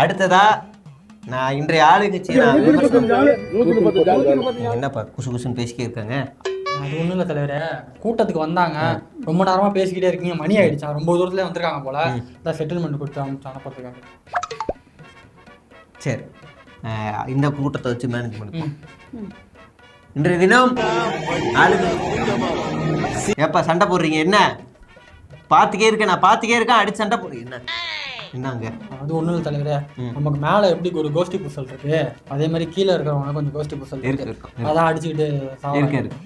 அடுத்ததா நான் இன்றைய ஆளுங்கட்சி நான் விமர்சனம் என்னப்பா குசு குசுன்னு பேசிக்கே இருக்காங்க? அது ஒண்ணும் இல்ல தலைவரே. கூட்டத்துக்கு வந்தாங்க. ரொம்ப நேரமா பேசிக்கிட்டே இருக்கீங்க. மணி ஆயிடுச்சா? ரொம்ப தூரத்துல வந்திருக்காங்க போல. அதான் செட்டில்மெண்ட் கொடுத்து அனுப்பிச்சு அனுப்புறதுக்காக. சரி. இந்த கூட்டத்தை வச்சு மேனேஜ் பண்ணுவோம் இன்றைய தினம் ஆளுங்க ஏப்பா சண்டை போடுறீங்க? என்ன? பார்த்துக்கே இருக்கேன். நான் பார்த்துக்கே இருக்கேன். அடிச்சு சண்டை போடுறீங்க என்ன? என்னங்க அது ஒண்ணும் இல்ல தலைவரே. நமக்கு மேல எப்படி ஒரு கோஷ்டி புசல் இருக்கு அதே மாதிரி கீழே இருக்கிறவங்க கொஞ்சம் கோஷ்டி புசல் இருக்கு. அதான் அடிச்சுக்கிட்டு இருக்கு. இருக்கு.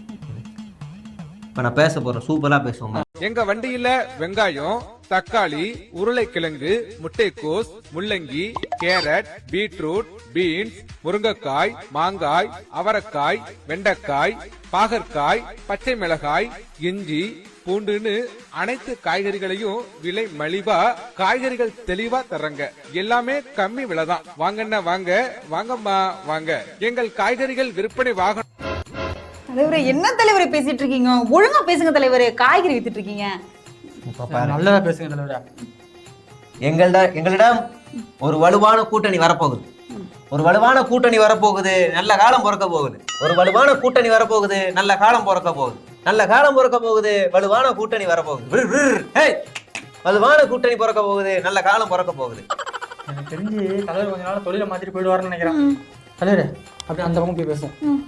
இப்போ நான் பேச போறேன். சூப்பரா பேசுவோங்க எங்க வண்டியில வெங்காயம் தக்காளி உருளைக்கிழங்கு முட்டைக்கோஸ் முள்ளங்கி கேரட் பீட்ரூட் பீன்ஸ் முருங்கைக்காய் மாங்காய் அவரைக்காய் வெண்டைக்காய் பாகற்காய் பச்சை மிளகாய் இஞ்சி பூண்டுன்னு அனைத்து காய்கறிகளையும் விலை மலிவா காய்கறிகள் தெளிவா தர்றங்க. எல்லாமே கம்மி விலைதான். வாங்கண்ணா வாங்க. வாங்கம்மா வாங்க. எங்கள் காய்கறிகள் விற்பனை வாகனம். தலைவரே என்ன தலைவரே பேசிட்டு இருக்கீங்க? ஒழுங்கா பேசுங்க தலைவரே. காய்கறி வித்துட்டு இருக்கீங்க. நல்லதா பேசுங்க தலைவரே. எங்களிடம் எங்களிடம் ஒரு வலுவான கூட்டணி வரப்போகுது. ஒரு வலுவான கூட்டணி வரப்போகுது நல்ல காலம் பிறக்க போகுது. ஒரு வலுவான கூட்டணி வரப்போகுது நல்ல காலம் பிறக்க போகுது. நல்ல காலம் பிறக்க போகுது வலுவான கூட்டணி வரப்போகுது. விர், விர், ஹேய்! வலுவான கூட்டணி பிறக்க போகுது நல்ல காலம் பிறக்க போகுது. எனக்கு தெரிஞ்சு தலைவர் கொஞ்ச நாள் தொழிலை மாத்திட்டு போயிடுவாருன்னு நினைக்கிறேன். தலைவரே அப்படியே அந்த பக்கம் போய் பேசுவோம். ம்.